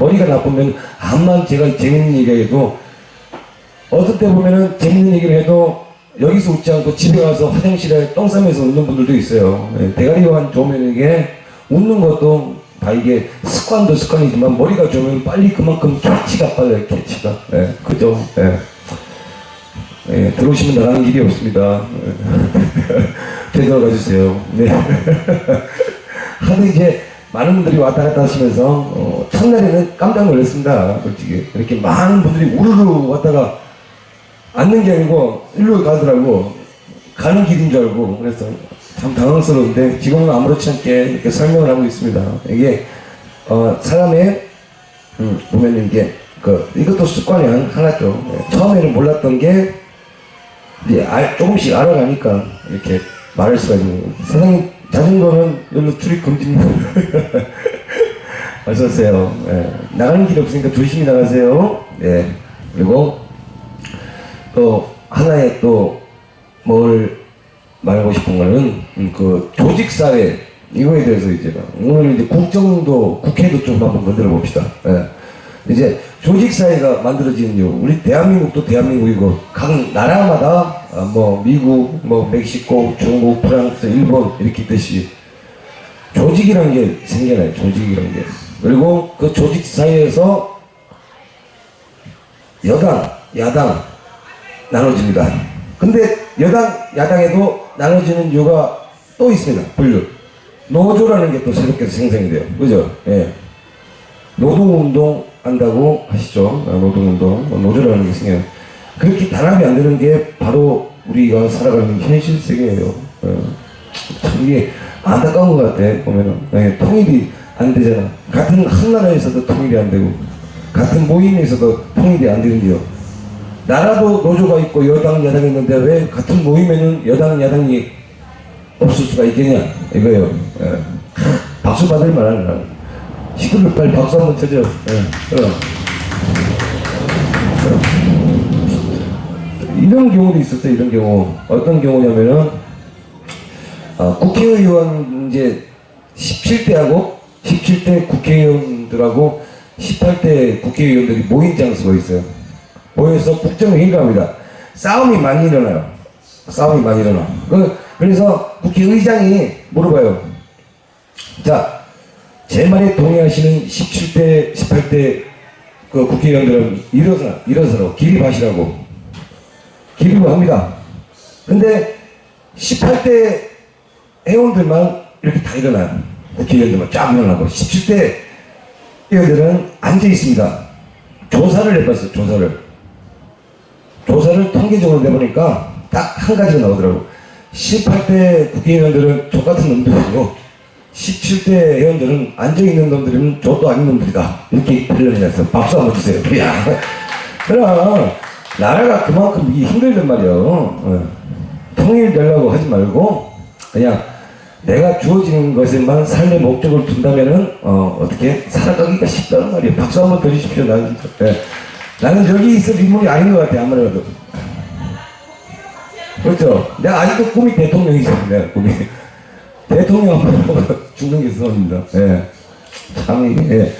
머리가 나쁘면 암만 제가 재밌는 얘기 해도 어떤 때 보면은 재밌는 얘기를 해도 여기서 웃지 않고 집에 가서 화장실에 똥 싸면서 웃는 분들도 있어요. 예, 대가리가 좋으면 이게 웃는 것도 다 이게 습관도 습관이지만 머리가 좋으면 빨리 그만큼 캐치가 빨라요, 캐치가. 예, 그죠? 예. 예, 들어오시면 나가는 길이 없습니다. 되돌아가 주세요. 네. 하도 이제 많은 분들이 왔다 갔다 하시면서 어, 첫날에는 깜짝 놀랐습니다. 솔직히 이렇게 많은 분들이 우르르 왔다가 앉는 게 아니고 일로 가더라고 가는 길인 줄 알고 그래서 참 당황스러운데 지금은 아무렇지 않게 이렇게 설명을 하고 있습니다. 이게 어, 사람의 음, 보면 이게 그 이것도 습관이 한- 하나죠. 예, 처음에는 몰랐던 게 이제 알- 조금씩 알아가니까 이렇게 말할 수가 있는 거예요. 사장님 자전거는 여기로 출입 금지입니다. 어서 오세요. 예, 나가는 길이 없으니까 조심히 나가세요. 네. 그리고 또 하나의 또 뭘 말하고 싶은 거는 음, 그 조직 사회 이거에 대해서 이제 오늘 이제 국정도 국회도 좀 한번 만들어 봅시다. 예. 이제 조직 사회가 만들어지는 이유 우리 대한민국도 대한민국이고 각 나라마다 아, 뭐 미국, 뭐 멕시코, 중국, 프랑스, 일본 이렇게 있듯이 조직이라는 게 생겨나요. 조직이라는 게 그리고 그 조직 사이에서 여당, 야당 나눠집니다. 근데 여당, 야당에도 나눠지는 이유가 또 있습니다. 분류. 노조라는 게 또 새롭게 생성이 돼요. 그죠? 예. 노동운동 한다고 하시죠. 아, 노동운동. 뭐 노조라는 게 생겨요. 그렇게 단합이 안 되는 게 바로 우리가 살아가는 현실 세계예요. 어. 참 이게 안타까운 것 같아, 보면은. 예, 통일이 안 되잖아. 같은 한 나라에서도 통일이 안 되고, 같은 모임에서도 통일이 안 되는데요. 나라도 노조가 있고 여당, 야당이 있는데 왜 같은 모임에는 여당, 야당이 없을 수가 있겠냐 이거예요. 예. 박수 받을 만한 시끄러 빨리 박수 한번 쳐줘. 예. 이런 경우도 있었어요. 이런 경우 어떤 경우냐면은 아, 국회의원 이제 17대하고 17대 국회의원들하고 18대 국회의원들이 모인 장소가 있어요. 모여서 국정회의를 합니다. 싸움이 많이 일어나요. 싸움이 많이 일어나. 그, 그래서 국회의장이 물어봐요. 자, 제 말에 동의하시는 17대, 18대 그 국회의원들은 일어서라, 일어서라, 기립하시라고. 기립을 합니다. 근데 18대 회원들만 이렇게 다 일어나요. 국회의원들만 쫙 일어나고 17대 의원들은 앉아 있습니다. 조사를 해봤어요. 조사를. 조사를 통계적으로 내보니까 딱 한 가지가 나오더라고. 18대 국회의원들은 족같은 놈들이고 17대 의원들은 앉아있는 놈들은 족도 아닌 놈들이다. 이렇게 표현을 했어. 박수 한번 주세요. 야. 그럼 나라가 그만큼 힘들단 말이야. 어. 통일되려고 하지 말고 그냥 내가 주어지는 것에만 삶의 목적을 둔다면은 어, 어떻게 살아가기가 쉽다는 말이에요. 박수 한번 더 주십시오. 나는. 예. 나는 여기 있을 인물이 아닌 것 같아 아무래도. 그렇죠. 내가 아직도 꿈이 대통령이죠. 내가 꿈이 대통령 죽는 게 소원입니다. 예. 참 예.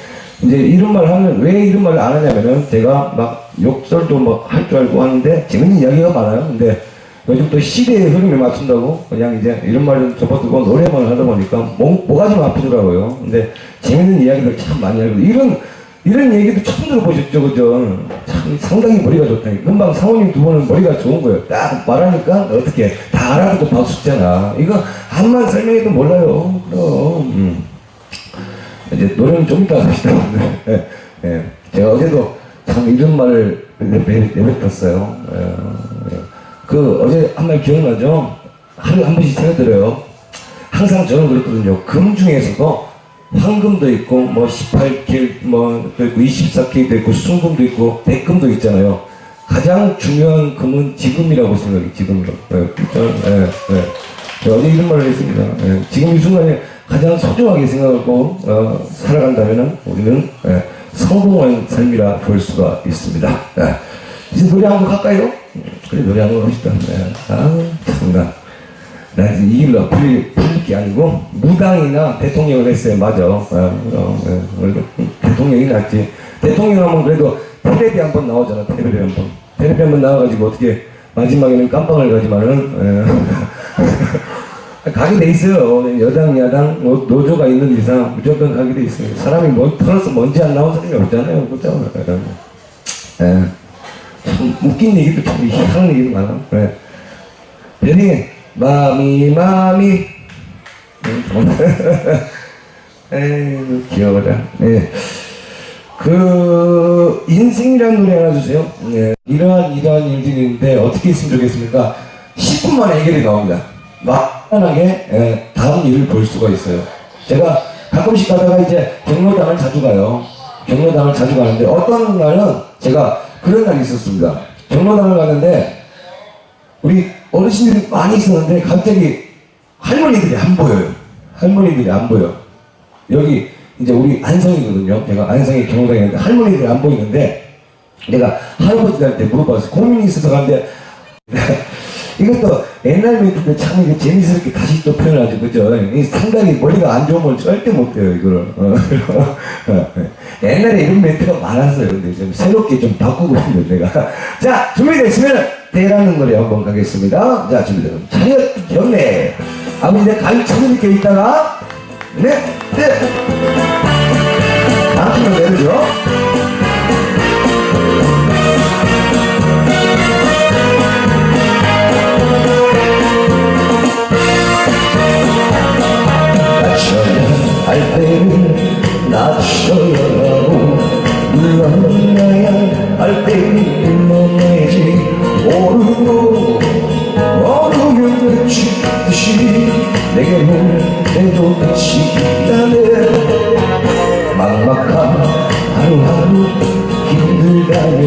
이제 이런 말 하면 왜 이런 말을 안 하냐면은 제가 막 욕설도 뭐 할 줄 알고 하는데 재밌는 이야기가 많아요. 근데 요즘 또 시대의 흐름에 맞춘다고 그냥 이제 이런 말을 접어두고 노래만 하다 보니까 목, 뭐가 좀 아프더라고요. 근데 재밌는 이야기들 참 많이 알고 이런 이런 얘기도 처음 들어보셨죠, 그죠? 참 상당히 머리가 좋다니. 금방 사모님 두 분은 머리가 좋은 거예요. 딱 말하니까 어떻게 다 알아듣고 박수 치잖아. 이거 한만 설명해도 몰라요. 그럼. 음. 이제 노래는 좀 이따 합시다. 예, 예. 제가 어제도 참 이런 말을 내- 내뱉었어요. 예, 예. 그 어제 한 말 기억나죠? 하루에 한 번씩 생각들어요. 항상 저는 그랬거든요. 금 중에서도 황금도 있고 뭐 18K 뭐도 있고 24K도 있고 순금도 있고 백금도 있잖아요. 가장 중요한 금은 지금이라고 생각해요. 지금이라고. 예, 예. 제가 어제 이런 말을 했습니다. 예, 지금 이 순간에 가장 소중하게 생각하고 어, 살아간다면 우리는 예, 성공한 삶이라 볼 수가 있습니다. 예. 이제 노래 한 곡 할까요? 음, 그래 노래 한 곡 합시다. 예. 아 참나. 나 이제 이 길로 풀릴, 풀릴 게 아니고 무당이나 대통령을 했어요. 맞아. 어, 어, 예. 오늘 대통령 대통령이 낫지. 대통령 하면 그래도 텔레비 한 번 나오잖아, 텔레비 한 번. 텔레비 한 번 나와가지고 어떻게 마지막에는 깜빵을 가지만은, 에. 가게 돼 있어요. 여당, 야당, 노, 노조가 있는 이상 무조건 가게 돼 있어요. 사람이 뭐, 털어서 먼지 안 나온 사람이 없잖아요. 그죠? 예. 참 웃긴 얘기도 참 희한한 얘기도 많아. 예. 별이, 마미, 마미. 에이, 귀여워라. 예. 그, 인생이라는 노래 하나 주세요. 예. 이러한, 이러한 일들이 있는데 어떻게 했으면 좋겠습니까? 10분 만에 해결이 나옵니다. 막, 편하게, 예, 다음 일을 볼 수가 있어요. 제가 가끔씩 가다가 이제 경로당을 자주 가요. 경로당을 자주 가는데 어떤 날은 제가 그런 날이 있었습니다. 경로당을 가는데 우리 어르신들이 많이 있었는데 갑자기 할머니들이 안 보여요. 할머니들이 안 보여. 여기 이제 우리 안성이거든요. 제가 안성에 경로당에 있는데 할머니들이 안 보이는데 내가 할아버지들한테 물어봤어요. 고민이 있어서 가는데 이것도 옛날 멘트인데 참 이게 재미스럽게 다시 또 표현하죠. 그죠? 이 상당히 머리가 안 좋으면 절대 못해요, 이거를. 어, 어, 옛날에 이런 멘트가 많았어요. 근데 좀 새롭게 좀 바꾸고 싶은데 내가. 자, 준비됐으면 대라는 노래 한번 가겠습니다. 자, 준비되면 차렷 경례. 아버지 이제 가위 차려 이렇게 있다가 네, 네. 다음으로 내려줘. 할 때는 낮춰야 하고 물러나야 할 때는 멈춰야지 오르고 오르면 끝이 듯이 내게 물대도 끝이 있다네 막막한 하루하루 힘들다면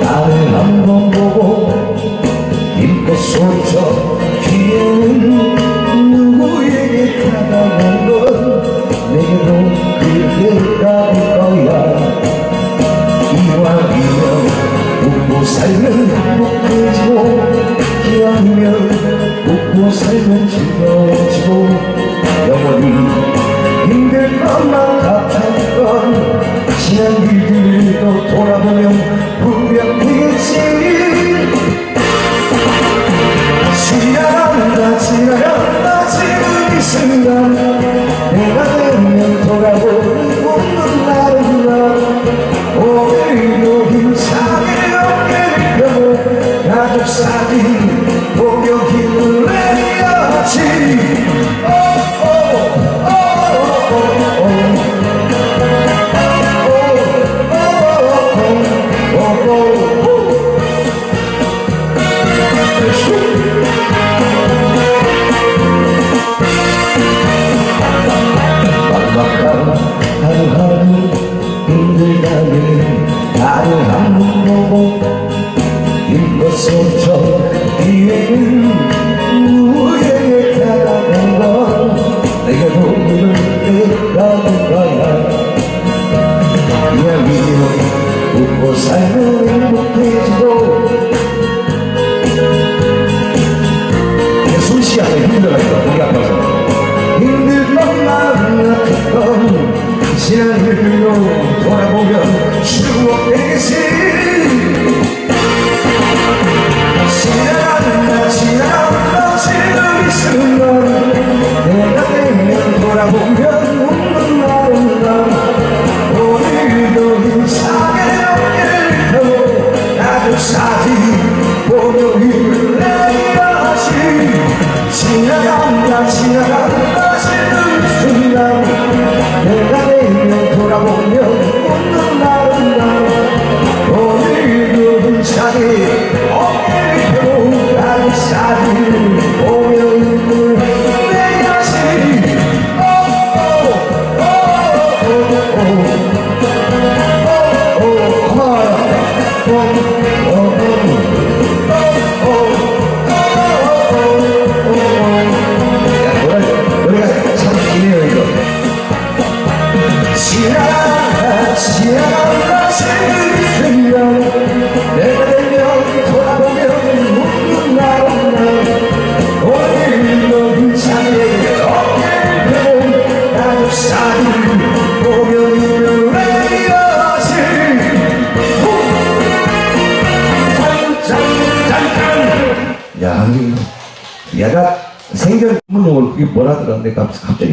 나를 한번 살면 행복해지고 기왕이면 웃고 살면 즐거워지고 영원히 힘들 것만 같았던 지난 일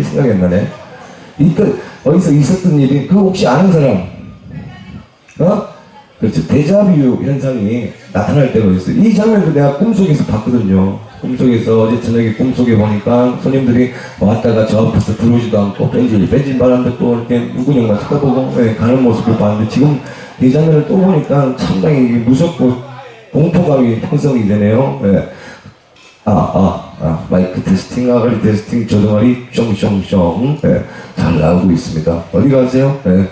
생각이 안 나네. 이그 어디서 있었던 일이 그 혹시 아는 사람? 어? 그렇죠. 데자뷰 현상이 나타날 때가 있어요. 이 장면도 내가 꿈속에서 봤거든요. 꿈속에서 어제 저녁에 꿈속에 보니까 손님들이 왔다가 저 앞에서 들어오지도 않고 뺀질 뺀질 바람도 또 이렇게 누구냐가 쳐다보고 예, 가는 모습을 봤는데 지금 이 장면을 또 보니까 상당히 무섭고 공포감이 형성이 되네요. 예. 아, 아, 아, 마이크 테스팅, 아가리 테스팅, 저동아리 숑숑숑 예, 잘 나오고 있습니다. 어디 가세요? 예.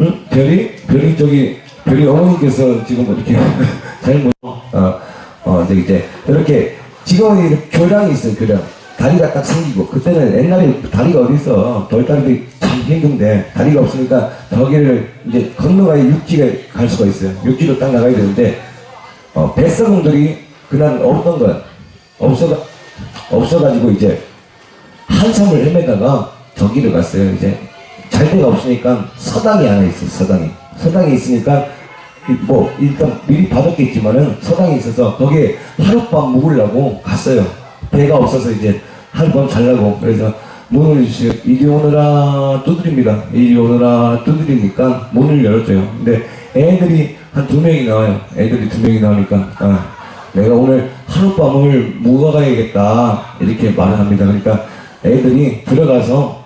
응? 별이? 별이 저기, 별이 어머니께서 지금 이렇게 잘못, 어, 어, 저기 이제, 이렇게, 이렇게 교량이 있어요, 교량. 다리가 딱 생기고, 그때는 옛날에 다리가 어딨어. 돌다리도 참 힘든데, 다리가 없으니까 저기를 이제 건너가야 육지에 갈 수가 있어요. 육지로 딱 나가야 되는데, 어, 뱃사공들이 그날 없던 거야. 없어가, 없어가지고 이제, 한참을 헤매다가 저기를 갔어요. 이제 잘 데가 없으니까 서당이 하나 있어요. 서당이. 서당이 있으니까 이- 뭐 일단 미리 받았겠지만은 서당이 있어서 거기에 하룻밤 묵으려고 갔어요. 배가 없어서 이제 하룻밤 자려고 그래서 문을 이리 오너라 두드립니다. 이리 오너라 두드리니까 문을 열어줘요. 근데 애들이 한 두 명이 나와요. 애들이 두 명이 나오니까 아, 내가 오늘 하룻밤을 묵어가야겠다 이렇게 말을 합니다. 그러니까 애들이 들어가서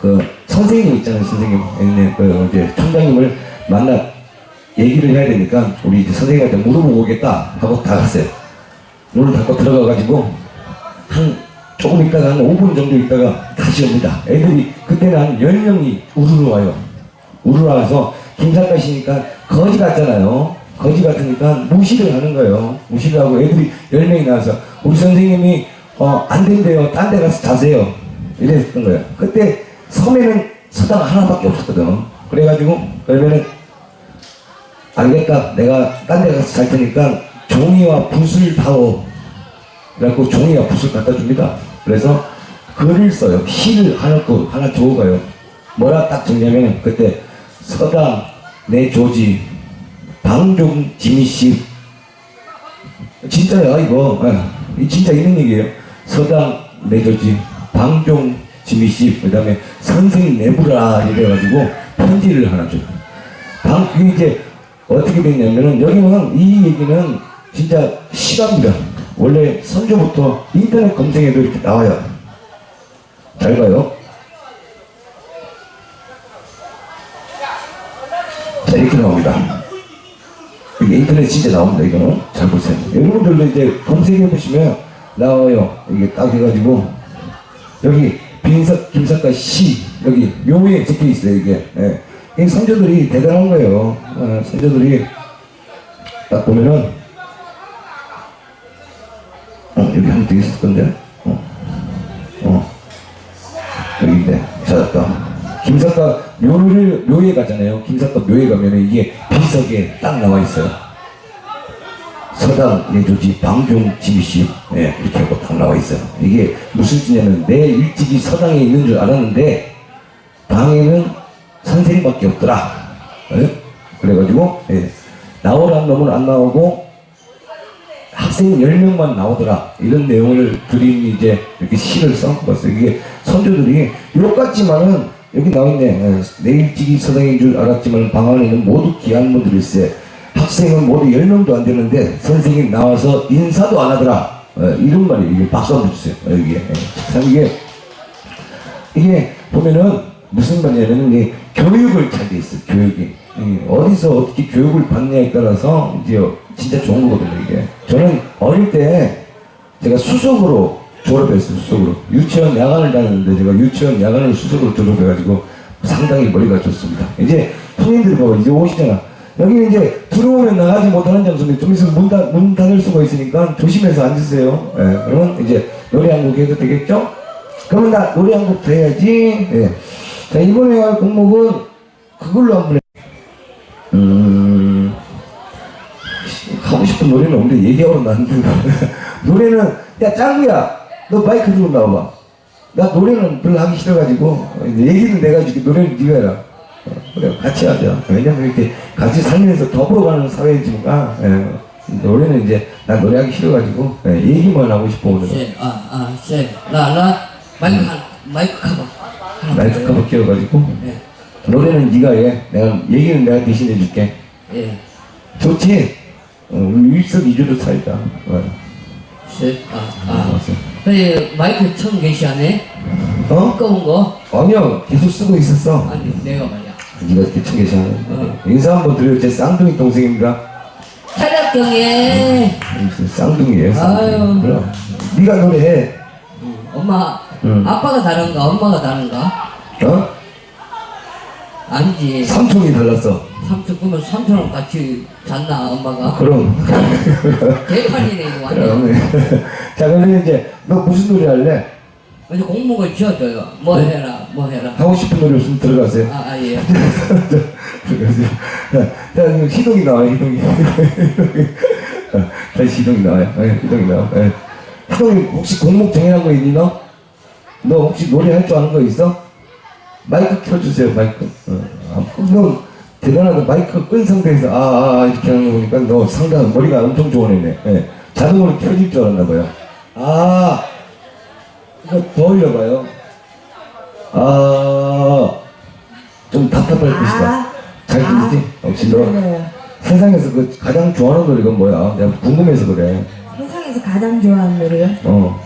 그 선생님 있잖아요, 선생님. 예, 그 이제 총장님을 만나 얘기를 해야 되니까 우리 이제 선생님한테 물어보고 오겠다 하고 다 갔어요. 문을 닫고 들어가가지고 한 조금 있다가 한 5분 정도 있다가 다시 옵니다. 애들이 그때는 한 10명이 우르르 와요. 우르르 와서 김사과 씨니까 거지 같잖아요. 거지 같으니까 무시를 하는 거예요. 무시를 하고 애들이 10명이 나와서 우리 선생님이 어, 안 된대요. 딴 데 가서 자세요. 이랬던 거예요. 그때 섬에는 서당 하나밖에 없었거든. 그래가지고 그러면은 알겠다. 내가 딴 데 가서 잘 테니까 종이와 붓을 다오. 그래갖고 종이와 붓을 갖다 줍니다. 그래서 글을 써요. 시를 하나 거 하나 적어가요. 뭐라 딱 적냐면 그때 서당 내 조지 방종 지미씨 진짜야 이거 예, 이 진짜 있는 얘기예요. 서당 내 조지 방종 지미씨 그 다음에 선생 내부라 이래가지고 편지를 하나 줘요. 방 그게 이제 어떻게 됐냐면은 여기는 이 얘기는 진짜 실화입니다. 원래 선조부터 인터넷 검색해도 이렇게 나와요. 잘 봐요. 자 이렇게 나옵니다. 이게 인터넷 진짜 나옵니다. 이거는 잘 보세요. 여러분들도 이제 검색해 보시면 나와요. 이게 딱 해가지고 여기 빈석 김석가 시 여기 묘에 적혀 있어요. 이게 예. 이 선조들이 대단한 거예요. 어, 선조들이 딱 보면은 어, 여기 하면 되겠을 건데 어, 어. 여기 있네 찾았다. 김석가 묘를 묘에 가잖아요. 김석가 묘에 가면은 이게 비석에 딱 나와 있어요. 서당 내조지 방종 지미씨 예, 이렇게 하고 딱 나와 있어요. 이게 무슨 뜻이냐면 내 일찍이 서당에 있는 줄 알았는데 방에는 선생님밖에 없더라. 예? 그래가지고 예, 나오라는 놈은 안 나오고 학생 10명만 나오더라. 이런 내용을 그림 이제 이렇게 시를 써봤어요. 이게 선조들이 욕 같지만은 여기 나와있네. 예, 내 일찍이 서당인 줄 알았지만 방 안에는 모두 귀한 분들일세. 학생은 모두 10명도 안 되는데 선생님 나와서 인사도 안 하더라. 예, 이런 말이 이게 박수 한번 주세요. 예, 이게. 예. 참 이게 이게 보면은 무슨 말이냐면 이 교육을 잘 돼 있어요. 교육이 이 어디서 어떻게 교육을 받냐에 따라서 이제 진짜 좋은 거거든요. 이게 저는 어릴 때 제가 수석으로 졸업했어요. 수석으로 유치원 야간을 다녔는데 제가 유치원 야간을 수석으로 졸업해가지고 상당히 머리가 좋습니다. 이제 손님들이 봐봐 이제 오시잖아. 여기 이제 들어오면 나가지 못하는 장소인데 좀 있으면 문, 닫, 문 닫을 수가 있으니까 조심해서 앉으세요. 예, 그러면 이제 노래 한 곡 해도 되겠죠? 그러면 나 노래 한곡 해야지. 예. 자, 이번에 할 곡목은 그걸로 한번 해. 음, 하고 싶은 노래는 없는데 얘기하고 나는데. 노래는, 야, 짱구야, 너 마이크 들고 나와봐. 나 노래는 별로 하기 싫어가지고, 얘기는 내가 해줄게. 노래는 네가 해라. 어, 그래, 같이 하자. 왜냐면 이렇게 같이 살면서 더불어 가는 사회지니까, 예, 노래는 이제 난 노래하기 싫어가지고 예, 얘기만 하고 싶어 오늘. 셋, 아, 아, 셋, 나, 나, 마이크 한, 마이크 커버. 하나 마이크 더 커버 끼워가지고 예, 노래는 네가 해. 내가 얘기는 내가 대신 해 줄게. 예. 좋지? 어, 우리 일석이조로 살자. 어. 셋, 아, 아. 알았어. 근데 마이크 처음 게시하네? 어? 두꺼운 거? 아니야 계속 쓰고 있었어. 아니, 내가 말이야. 네가 이렇게 청 계시 하네. 어. 인사 한번 드려요. 제 쌍둥이 동생입니다. 차렷경에 쌍둥이에요. 쌍둥이. 아유. 그럼 네가 노래해. 엄마, 응. 아빠가 다른가, 엄마가 다른가? 어? 아니지. 삼촌이 달랐어. 삼촌 그러면 삼촌랑 같이 잤나, 엄마가? 그럼. 개판이네, 이거 완전. 자 그러면 이제 너 무슨 노래 할래? 이제 공목을 지어줘요. 뭐 네. 해라, 뭐 해라. 하고 싶은 노래 없으면 들어가세요. 아, 아, 예. 들어가세요. 자, 희동이 나와요. 희동이. 자, 다시 희동이 나와요. 네, 희동이 나와. 네. 희동이 혹시 공목 정해놓은 거 있니 너? 너 혹시 노래 할 줄 아는 거 있어? 마이크 켜주세요 마이크. 어. 아, 너 대단하다 마이크 끈 상태에서 아, 아, 아 이렇게 하는 거 보니까 너 상당 머리가 엄청 좋은 애네. 예. 자동으로 켜질 줄 알았나 봐요. 아 이거 더 올려봐요. 아, 좀 답답할 것이다. 아. 잘 들리지? 혹시 너 네. 세상에서 그 가장 좋아하는 노래가 뭐야? 내가 궁금해서 그래. 세상에서 가장 좋아하는 노래요? 어.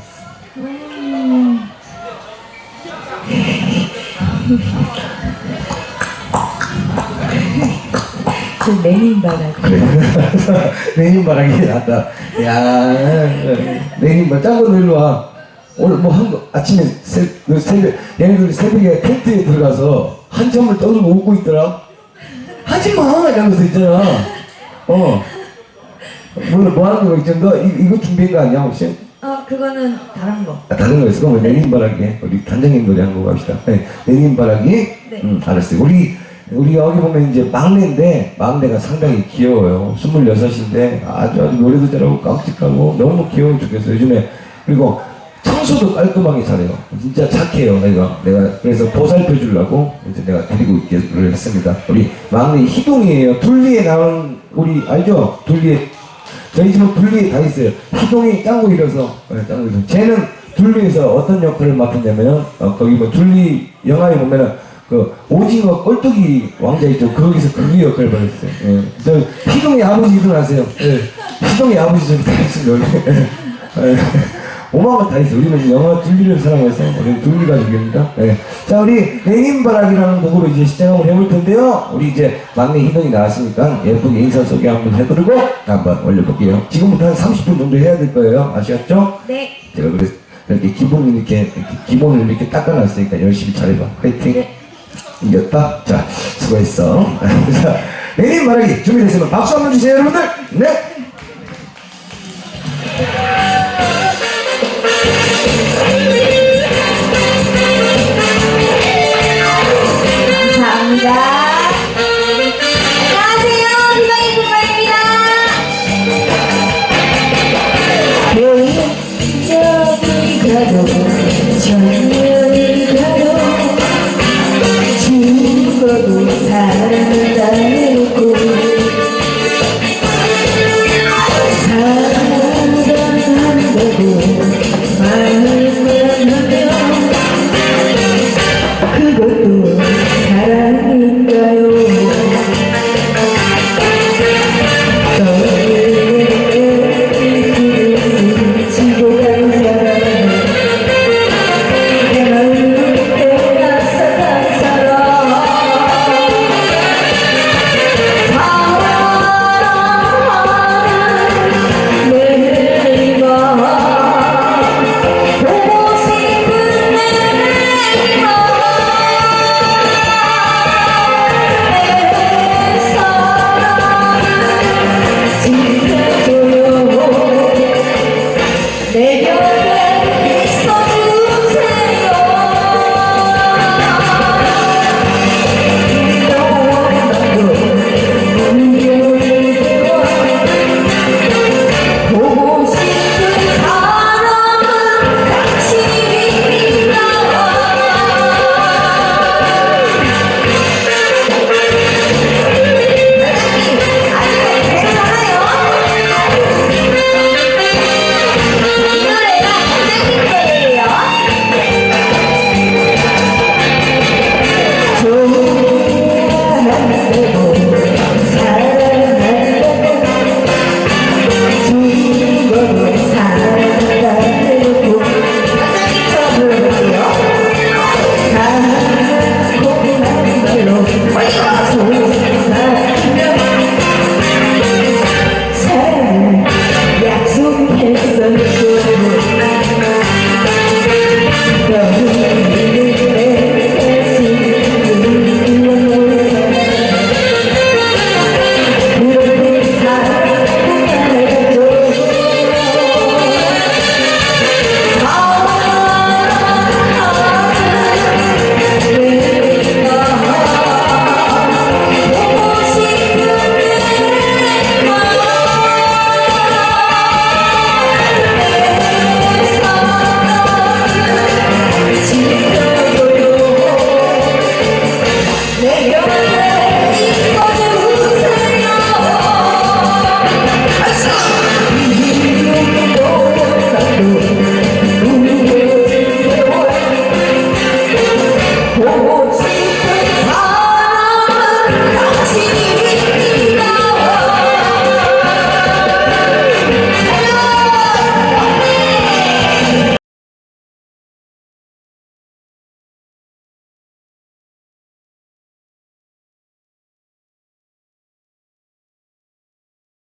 바닥. 그래. 내님 바라기 낫다. 야, 내님 바 짱구 일로 와. 오늘 뭐 한 거, 아침에 새, 그 새벽, 얘네들 새벽에 텐트에 들어가서 한참을 떠들고 웃고 있더라. 하지 마! 이러면서 있잖아. 어. 물론 뭐 하는 거 있잖아. 너 이, 이거 준비한 거 아니야, 혹시? 어 그거는 다른 거. 아, 다른 거 있어? 그럼 내님 바라기 우리 단장님 노래 한곡 갑시다. 네, 내님 바라기. 네. 음, 알았어요. 우리 우리 여기 보면 이제 막내인데 막내가 상당히 귀여워요. 26인데 아주 아주 노래도 잘하고 깜찍하고 너무 귀여워 죽겠어. 요즘에 그리고 청소도 깔끔하게 잘해요. 진짜 착해요, 내가. 내가 그래서 보살펴 주려고 이제 내가 데리고 있기로 했습니다. 우리 막내 희동이에요. 둘리에 나온 우리 알죠? 둘리에 저희 집은 둘리에 다 있어요. 희동이 짱구이라서 네, 짱구이라서 쟤는 둘리에서 어떤 역할을 맡았냐면은 어, 거기 뭐 둘리 영화에 보면은 그 오징어 꼴뚜기 왕자 있죠. 거기서 그 역할을 맡았어요. 예. 저 희동이 아버지 일어나세요. 예. 희동이 아버지 저기 다 있습니다. 오마가 다 있어. 우리는 영화 둘리를 사랑해서 우리 둘리 가족입니다. 예. 자, 우리 레닌바락이라는 곡으로 이제 시작을 해볼 텐데요. 우리 이제 막내 희동이 나왔으니까 예쁘게 인사 소개 한번 해드리고 한번 올려볼게요. 지금부터 한 30분 정도 해야 될 거예요. 아시겠죠? 네. 제가 그래서 이렇게 기본 이렇게, 이렇게 기본을 이렇게 닦아놨으니까 열심히 잘해봐. 화이팅. 네. 이겼다. 자, 수고했어. 자, 말하기 준비됐으면 박수 한번 주세요, 여러분들. 네.